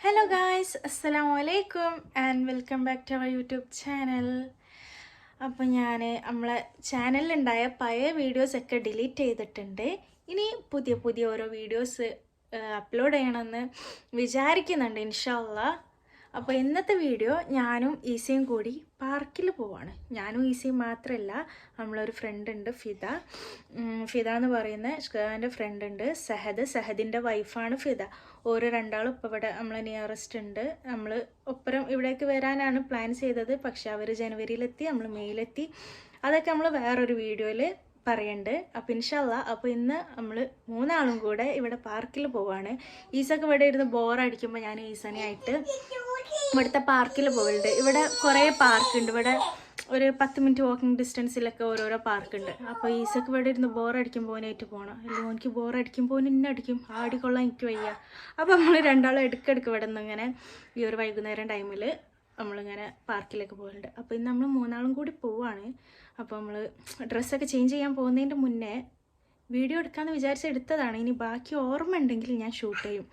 Hello guys അസ്സലാമു അലൈക്കും and welcome back to our YouTube channel അപ്പോൾ ഞാൻ നമ്മളെ ചാനലിലുണ്ടായ പഴയ വീഡിയോസൊക്കെ ഡിലീറ്റ് ചെയ്തിട്ടുണ്ട്. ഇനി പുതിയ പുതിയ ഓരോ വീഡിയോസ് അപ്ലോഡ് ചെയ്യണമെന്ന് വിചാരിക്കുന്നുണ്ട് ഇൻഷാല്ല അപ്പോൾ ഇന്നത്തെ വീഡിയോ ഞാനും ഈസിയും കൂടി പാർക്കിൽ പോവാണ്. ഞാനും ഈസിയും മാത്രമല്ല നമ്മളൊരു ഫ്രണ്ട് ഉണ്ട് ഫിദ. ഫിദ എന്ന് പറയുന്ന ഷ്കാന്റെ ഫ്രണ്ട് ഉണ്ട് സഹദ്. സഹദിന്റെ വൈഫാണ് ഫിദ. ഓരോ രണ്ടാളും ഇപ്പോൾ ഇവിടെ നമ്മൾ നിയറസ്റ്റ് ഉണ്ട്. നമ്മൾ ഒപ്പരം ഇവിടേക്ക് വരാനാണ് പ്ലാൻ ചെയ്തത്. പക്ഷേ അവർ ജനുവരിയിലെത്തി നമ്മൾ മെയ്യിലെത്തി അതൊക്കെ നമ്മൾ വേറൊരു വീഡിയോയിൽ പറയുന്നുണ്ട് അപ്പോൾ ഇൻഷല്ല അപ്പോൾ ഇന്ന് നമ്മൾ മൂന്നാളും കൂടെ ഇവിടെ പാർക്കിൽ പോവാണ്. ഈസൊക്കെ ഇവിടെ ഇരുന്ന് ബോറടിക്കുമ്പോൾ ഞാൻ ഈസനെയായിട്ട് ഇവിടുത്തെ പാർക്കിൽ പോകലുണ്ട് ഇവിടെ കുറേ പാർക്കുണ്ട്. ഇവിടെ ഒരു പത്ത് മിനിറ്റ് വാക്കിംഗ് ഡിസ്റ്റൻസിലൊക്കെ ഓരോരോ പാർക്കുണ്ട്. അപ്പോൾ ഈസക്ക് ഇവിടെ ഇരുന്ന് ബോറടിക്കുമ്പോൾ ഓനായിട്ട് പോകണം അല്ലെങ്കിൽ ഓനിക്ക് ബോറടിക്കുമ്പോൾ ഓൻ ഇന്നെ അടിക്കും. ആടിക്കൊള്ളാൻ എനിക്ക് വയ്യ. അപ്പോൾ നമ്മൾ രണ്ടാളും ഇടയ്ക്കിടയ്ക്ക് ഇവിടെ നിന്ന് ഇങ്ങനെ ഈ ഒരു വൈകുന്നേരം ടൈമിൽ നമ്മളിങ്ങനെ പാർക്കിലൊക്കെ പോകുന്നുണ്ട് അപ്പോൾ ഇന്ന് നമ്മൾ മൂന്നാളും കൂടി പോവാണ്. അപ്പോൾ നമ്മൾ ഡ്രസ്സൊക്കെ ചേഞ്ച് ചെയ്യാൻ പോകുന്നതിന്റെ മുന്നേ വീഡിയോ എടുക്കാമെന്ന് വിചാരിച്ച് എടുത്തതാണ്. ഇനി ബാക്കി ഓർമ്മ ഉണ്ടെങ്കിൽ ഞാൻ ഷൂട്ട് ചെയ്യും.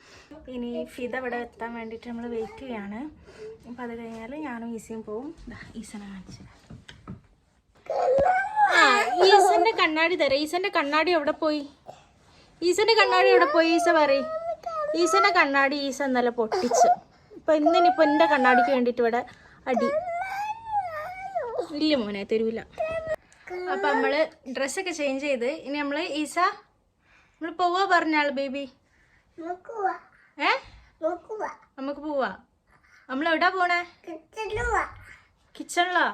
ഇനി ഫിത ഇവിടെ എത്താൻ വേണ്ടിയിട്ട് നമ്മൾ വെയിറ്റ് ചെയ്യാണ്. അപ്പം അത് കഴിഞ്ഞാൽ ഞാനും ഈസിയും പോവും. ഈസനെ കാണിച്ചു ഈസന്റെ കണ്ണാടി തരാം. ഈസന്റെ കണ്ണാടി എവിടെ പോയി? ഈസന്റെ കണ്ണാടി എവിടെ പോയി? ഈസ പറയും. ഈസന്റെ കണ്ണാടി ഈസ ഇന്നലെ പൊട്ടിച്ച്. ഇപ്പൊ ഇന്നിനിപ്പോ എന്റെ കണ്ണാടിക്ക് വേണ്ടിട്ട് ഇവിടെ അടി. ഇല്ല മോനെ തരൂല. അപ്പൊ നമ്മൾ ഡ്രസ്സൊക്കെ ചേഞ്ച് ചെയ്ത് ഇനി നമ്മൾ ഈസ നമ്മൾ പോവാ പറഞ്ഞാൾ ബേബി. ഏ? നമുക്ക് പോവാ. നമ്മൾ എവിടാ പോണേ? കിച്ചണിലാ.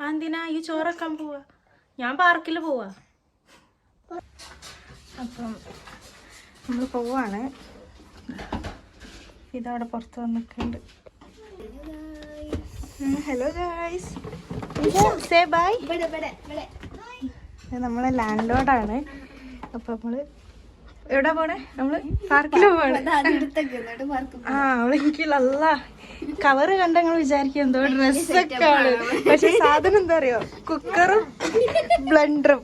എന്തിനാ? ഈ ചോറൊക്കെ പോവാ. ഞാൻ പാർക്കിൽ പോവാ. അപ്പം നമ്മൾ പോവാണ്. ഇതവിടെ പുറത്ത് വന്നിട്ടുണ്ട്. ഹലോ ഗായ്സ് സേ ബൈ നമ്മളെ ലാൻഡ് ലോഡാണ് അപ്പൊ നമ്മൾ എവിടെ പോണേ? നമ്മൾ പാർക്കിൽ പോണേ ആ കവറ് കണ്ട വിചാരിക്കും എന്തോ ഡ്രസ്സൊക്കെ ആണ് പക്ഷെ സാധനം എന്താ അറിയോ? കുക്കറും ബ്ലണ്ടറും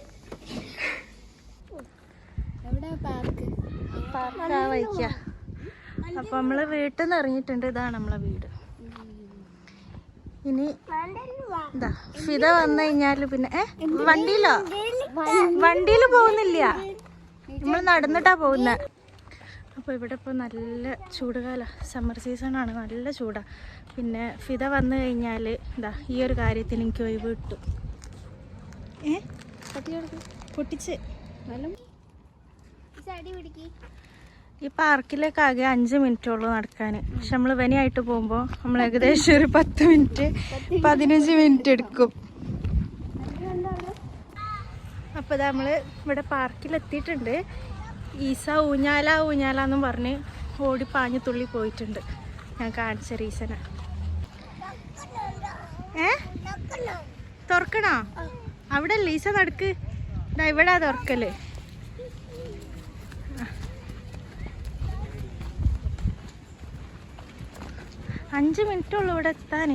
പാർക്ക് പാർക്കാ വയ്ക്ക അപ്പൊ നമ്മൾ വീട്ടിൽ നിന്ന് ഇറങ്ങിയിട്ടുണ്ട് ഇതാണ് നമ്മളെ വീട്. ഇനി എന്താ ഫിത വന്നു കഴിഞ്ഞാൽ പിന്നെ ഏ? വണ്ടിയിലോ? വണ്ടിയിൽ പോകുന്നില്ല. നമ്മൾ നടന്നിട്ടാ പോകുന്ന. അപ്പോൾ ഇവിടെ ഇപ്പോൾ നല്ല ചൂടുകാല. സമ്മർ സീസണാണ് നല്ല ചൂടാ. പിന്നെ ഫിത വന്നു കഴിഞ്ഞാൽ എന്താ ഈ ഒരു കാര്യത്തിൽ എനിക്ക് ഒഴിവ് കിട്ടും. ഏ? പൊട്ടിച്ച്. ഈ പാർക്കിലേക്ക് ആകെ അഞ്ച് മിനിറ്റുള്ളൂ നടക്കാൻ പക്ഷെ നമ്മൾ വനിയായിട്ട് പോകുമ്പോൾ നമ്മൾ ഏകദേശം ഒരു പത്ത് മിനിറ്റ് പതിനഞ്ച് മിനിറ്റ് എടുക്കും. അപ്പോൾ ഇതാ നമ്മൾ ഇവിടെ പാർക്കിൽ എത്തിയിട്ടുണ്ട് ഈസ ഊഞ്ഞാല ഊഞ്ഞാല എന്നും പറഞ്ഞ് ഓടി പാഞ്ഞു തുള്ളി പോയിട്ടുണ്ട്. ഞാൻ കാണിച്ച റീസന. ഏ? തുറക്കണോ? അവിടെ ഈസ നടക്ക്. ഇവിടെ തുറക്കൽ. അഞ്ച് മിനിറ്റ് ഉള്ളൂ ഇവിടെ എത്താൻ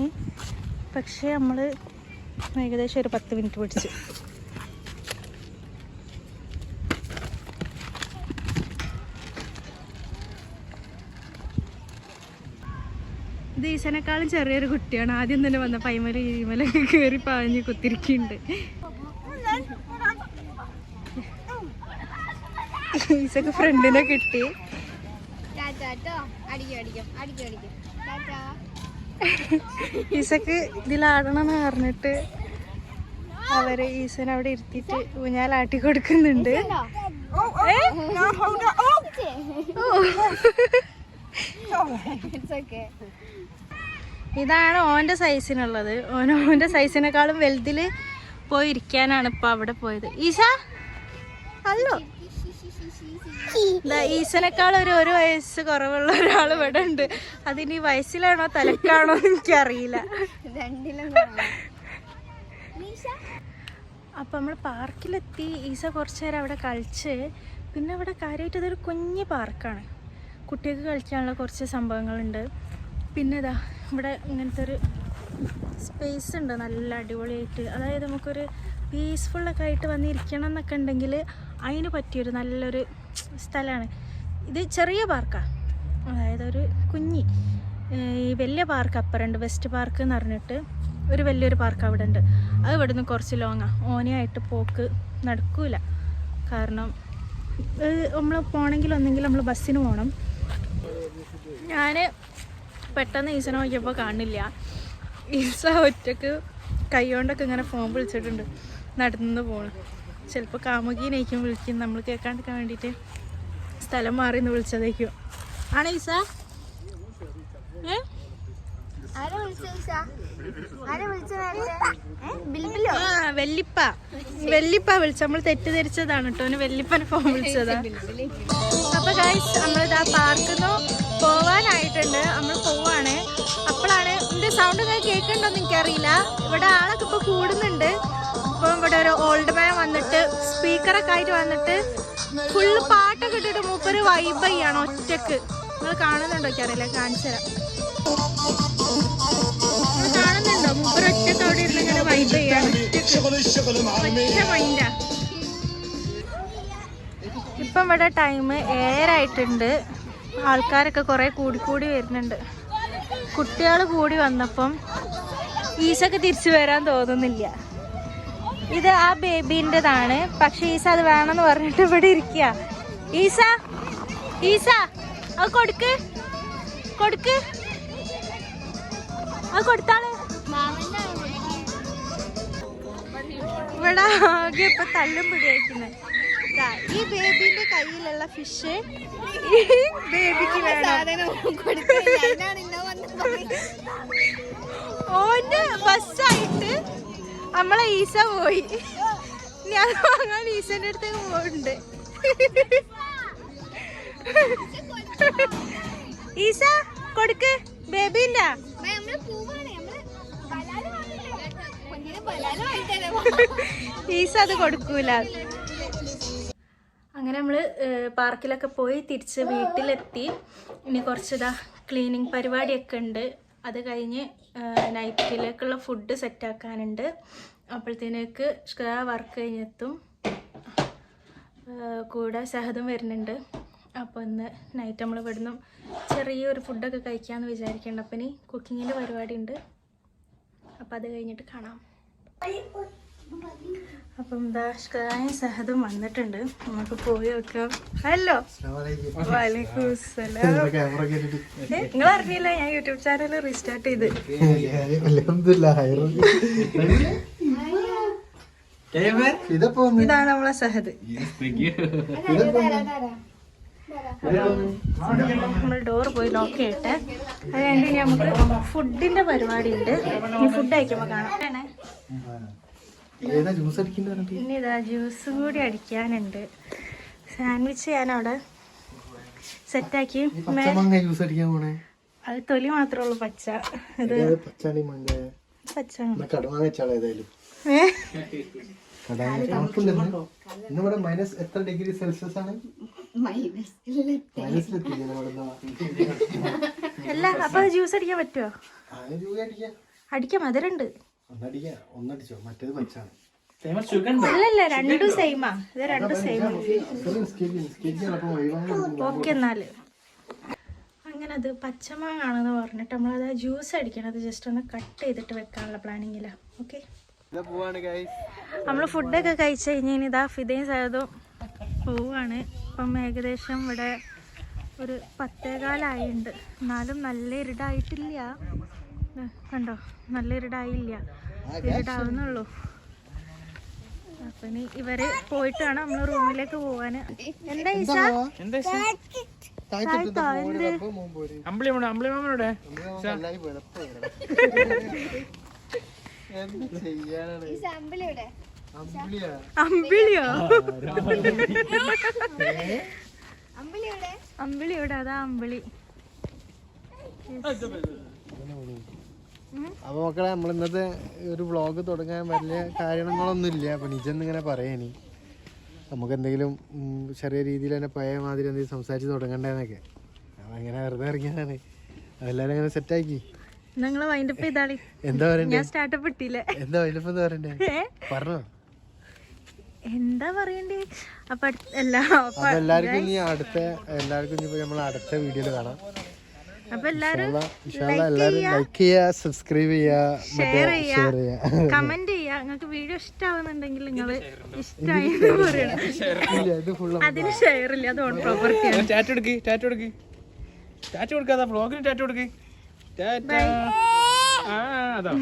പക്ഷേ നമ്മൾ ഏകദേശം ഒരു പത്ത് മിനിറ്റ് പിടിച്ചു. ഇത് ചെറിയൊരു കുട്ടിയാണ്. ആദ്യം തന്നെ വന്ന പൈമല ഈമലൊക്കെ കയറി പാഞ്ഞ് കുത്തിരിക്കുന്നുണ്ട്. ഈസക്ക് ഫ്രണ്ടിനെ കിട്ടി. ഈസക്ക് ഇതിലാടണമെന്ന് പറഞ്ഞിട്ട് അവർ ഈസൻ അവിടെ ഇരുത്തിയിട്ട് ഊഞ്ഞാലാട്ടി കൊടുക്കുന്നുണ്ട്? ഇതാണ് ഓന്റെ സൈസിനുള്ളത്. ഓൻ ഓന്റെ സൈസിനേക്കാളും വലുതിൽ പോയിരിക്കാനാണ് ഇപ്പൊ അവിടെ പോയത്. ഈശ? അല്ലോ. ദാ ഈശനേക്കാൾ ഒരു ഒരു വയസ്സ് കുറവുള്ള ഒരാൾ ഇവിടെ ഉണ്ട്. അതിന് വയസ്സിലാണോ തലക്കാണോ എനിക്കറിയില്ല. അപ്പം നമ്മൾ പാർക്കിലെത്തി ഈസ കുറച്ച് നേരം അവിടെ കളിച്ച് പിന്നെ അവിടെ കാര്യമായിട്ട് ഇതൊരു കുഞ്ഞ് പാർക്കാണ്. കുട്ടികൾക്ക് കളിക്കാനുള്ള കുറച്ച് സംഭവങ്ങളുണ്ട്. പിന്നെ ഇതാ ഇവിടെ ഇങ്ങനത്തെ ഒരു സ്പേസ് ഉണ്ട് നല്ല അടിപൊളിയായിട്ട്. അതായത് നമുക്കൊരു പീസ്ഫുള്ളൊക്കെ ആയിട്ട് വന്നിരിക്കണം എന്നൊക്കെ ഉണ്ടെങ്കിൽ അതിന് പറ്റിയൊരു നല്ലൊരു സ്ഥലമാണ്. ഇത് ചെറിയ പാർക്കാണ് അതായത് ഒരു കുഞ്ഞി ഈ വലിയ പാർക്ക് അപ്പറുണ്ട് വെസ്റ്റ് പാർക്ക് എന്ന് പറഞ്ഞിട്ട് ഒരു വലിയൊരു പാർക്ക് അവിടെ ഉണ്ട്. അത് ഇവിടുന്ന് കുറച്ച് ലോങ്ങാണ് ഓനയായിട്ട് പോക്ക് നടക്കൂല. കാരണം നമ്മൾ പോകണമെങ്കിൽ ഒന്നെങ്കിൽ നമ്മൾ ബസ്സിന് പോകണം ഞാൻ പെട്ടെന്ന് ഈസനെ നോക്കിയപ്പോൾ കാണില്ല. ഈസ ഒറ്റയ്ക്ക് കൈ കൊണ്ടൊക്കെ ഇങ്ങനെ ഫോൺ വിളിച്ചിട്ടുണ്ട്. നടന്നു പോകണം ചിലപ്പോൾ കാമുകീനായിരിക്കും വിളിക്കും. നമ്മൾ കേൾക്കാണ്ടിരിക്കാൻ വേണ്ടിയിട്ട് സ്ഥലം മാറി എന്ന് വിളിച്ചതേക്കും ആണോ ഈസ? ആ വെല്ലിപ്പ. വെല്ലിപ്പ വിളിച്ച നമ്മൾ തെറ്റിദ്ധരിച്ചതാണ് കേട്ടോ. അവന് വെല്ലിപ്പനെ ഫോൺ വിളിച്ചതാ. അപ്പൊ ഗൈസ് നമ്മളിതാ പാർക്കിൽ നിന്ന് പോവാനായിട്ടുണ്ട്. നമ്മൾ പോവാണ്. അപ്പോഴാണ് എന്റെ സൗണ്ട് കേൾക്കണ്ടോന്ന് എനിക്കറിയില്ല. ഇവിടെ ആളൊക്കെ ഇപ്പൊ കൂടുന്നുണ്ട്. ഇപ്പൊ ഇവിടെ ഒരു ഓൾഡ് മാൻ വന്നിട്ട് സ്പീക്കറൊക്കെ ആയിട്ട് വന്നിട്ട് ഫുള്ള് പാട്ടൊക്കെ ഇട്ടിട്ട് മൂപ്പര് വൈബ് ചെയ്യാണ് ഒറ്റയ്ക്ക്. നിങ്ങൾ കാണുന്നുണ്ടോ അറിയില്ല കാണിച്ചു തരാം. കാണുന്നുണ്ടോ? മൂപ്പര് ഒറ്റയ്ക്ക് അവിടെ ഇരുന്ന് ഇങ്ങനെ വൈബ് ചെയ്യാണ്. ഒറ്റ മൈൻഡാ ഇപ്പം ഇവിടെ ടൈം ഏറായിട്ടുണ്ട് ആൾക്കാരൊക്കെ കുറേ കൂടി വരുന്നുണ്ട്. കുട്ടികൾ കൂടി വന്നപ്പം ഈശൊക്കെ തിരിച്ചു വരാൻ തോന്നുന്നില്ല. ഇത് ആ ബേബീന്റെതാണ്. പക്ഷെ ഈസ അത് വേണമെന്ന് പറഞ്ഞിട്ട് ഇവിടെ ഇരിക്കുക ഈസ ഈസ അത് കൊടുക്ക് കൊടുക്ക്. അത് കൊടുത്താൾ. ഇവിടെ ആകെ ഇപ്പൊ തല്ലും പിടിയായിരിക്കുന്നത് ഈ ബേബിന്റെ കയ്യിലുള്ള ഫിഷ് ബേബിക്ക് വേണം. ഓന്റെ ബസ്സായിട്ട് നമ്മളെ ഈസ പോയി. ഞാൻ വാങ്ങാൻ ഈസന്റെ അടുത്തേക്ക് പോയിട്ടുണ്ട് ഈസ കൊടുക്ക്. ബേബിന്റെ. ഈസ അത് കൊടുക്കൂല. അങ്ങനെ നമ്മൾ പാർക്കിലൊക്കെ പോയി തിരിച്ച് വീട്ടിലെത്തി. ഇനി കുറച്ചിതാ ക്ലീനിങ് പരിപാടിയൊക്കെ ഉണ്ട്. അത് കഴിഞ്ഞ് നൈറ്റിലേക്കുള്ള ഫുഡ് സെറ്റാക്കാനുണ്ട്. അപ്പോഴത്തേക്ക് വർക്ക് കഴിഞ്ഞെത്തും. കൂടെ സഹദും വരുന്നുണ്ട്. അപ്പോൾ ഇന്ന് നൈറ്റ് നമ്മൾ ഇവിടുന്ന് ചെറിയൊരു ഫുഡൊക്കെ കഴിക്കാമെന്ന് വിചാരിക്കേണ്ട. അപ്പം ഇനി കുക്കിങ്ങിന്റെ പരിപാടി ഉണ്ട് അപ്പം അത് കഴിഞ്ഞിട്ട് കാണാം. അപ്പം ദാഷ്കായ സഹദം വന്നിട്ടുണ്ട്. നമുക്ക് പോയി നോക്കാം. ഹലോ. നിങ്ങൾ അറിഞ്ഞില്ല ഞാൻ യൂട്യൂബ് ചാനൽ റീസ്റ്റാർട്ട് ചെയ്ത്? ഇതാണ് നമ്മളെ സഹദ്. നമ്മൾ ഡോർ പോയി ലോക്ക് ചെയ്യട്ടെ അത് കഴിഞ്ഞ് നമുക്ക് ഫുഡിന്റെ പരിപാടി ഉണ്ട് ഫുഡ് അയക്കുമ്പോ കാണാം. ഏതാ ജ്യൂസ് അടിക്കുന്ന ഇനി ഇതാ ജ്യൂസ് കൂടി അടിക്കാനുണ്ട്. സാൻഡ്വിച്ച് ഞാൻ അവിടെ സെറ്റാക്കി പച്ചമാങ്ങ ജ്യൂസ് അടിക്കാൻ പോണേ? അത് തൊലി മാത്രമേ ഉള്ളൂ പച്ച. ഇത് പച്ചാണി മങ്ങ പച്ച. എന്നാ കടുമാങ്ങ വെച്ചാളോ ഏതായാലും? തണുപ്പുണ്ടെന്ന് മൈനസ് എത്ര ഡിഗ്രി സെൽഷ്യസ് ആണ്? അല്ല അപ്പൊ ജ്യൂസ് അടിക്കാൻ പറ്റുമോ അടിക്കാം. അടിക്കാൻ മധുരണ്ട്. ഒന്നടിക്കാം. ഒന്നടിച്ചോ? മറ്റേത് പച്ചാണ്. അല്ലല്ല രണ്ടും സെയിമാ ഇത് രണ്ടും സെയിമാ ഓക്കെ എന്നാൽ. അങ്ങനെ അത് പച്ചമാങ്ങാണെന്ന് പറഞ്ഞിട്ട് നമ്മളത് ജ്യൂസ് അടിക്കണത് ജസ്റ്റ് ഒന്ന് കട്ട് ചെയ്തിട്ട് വെക്കാനുള്ള പ്ലാനിങ്ങിലാണ് ഓക്കെ? നമ്മൾ നമ്മൾ ഫുഡൊക്കെ കഴിച്ച് കഴിഞ്ഞാൽ ഇതാ ഫിതയും സഹതും പോവാണ്. ഇപ്പം ഏകദേശം ഇവിടെ ഒരു പത്തേകാലായിട്ടുണ്ട് എന്നാലും നല്ല ഇരുടായിട്ടില്ല. കണ്ടോ? നല്ല ഇരുടായില്ല. ഇരുടാവുന്നുള്ളൂ. അപ്പൊ ഇനി ഇവർ പോയിട്ട് വേണം നമ്മൾ റൂമിലേക്ക് പോവാന്. എന്താ അമ്പിളിയാ? അമ്പിളിയോടെ. അതാ അമ്പിളി. അപ്പൊ മക്കളെ നമ്മൾ ഇന്നത്തെ ഒരു വ്ളോഗ് തുടങ്ങാൻ വലിയ കാര്യങ്ങളൊന്നും ഇല്ല അപ്പൊ നിജം ഇങ്ങനെ പറയാനി നമുക്ക് എന്തെങ്കിലും ചെറിയ രീതിയിൽ തന്നെ പഴയ മാതിരി എന്തെങ്കിലും സംസാരിച്ച് തുടങ്ങണ്ടെന്നൊക്കെ. അങ്ങനെ വെറുതെ ഇറങ്ങിയതാണ്. അതെല്ലാരും അങ്ങനെ സെറ്റാക്കി എന്താ പറയണ്ടേ? എന്താ എന്താ പറയണ്ടേ? പറഞ്ഞോ. പറയണ്ടേ? അപ്പൊ എല്ലാവർക്കും ഇനി അടുത്ത എല്ലാവർക്കും ഇനി നമ്മൾ അടുത്ത വീഡിയോയിൽ കാണാം. അപ്പൊ എല്ലാരും ലൈക്ക് ചെയ്യുക സബ്സ്ക്രൈബ് ചെയ്യുക ചെയ്യുക കമന്റ് ചെയ്യാ. നിങ്ങൾക്ക് വീഡിയോ ഇഷ്ടാവുന്നുണ്ടെങ്കിൽ നിങ്ങൾ ഇഷ്ടമായി അതിന് ഷെയർ ഇല്ല. അത് ഓൺ പ്രോപ്പർട്ടിയാണ് ടാറ്റ കൊടുക്ക് ടാറ്റ കൊടുക്ക്. ടാറ്റ കൊടുക്കാതെ വ്ളോഗിന് ടാറ്റ കൊടുക്ക്. ടാറ്റ ആ അതാ.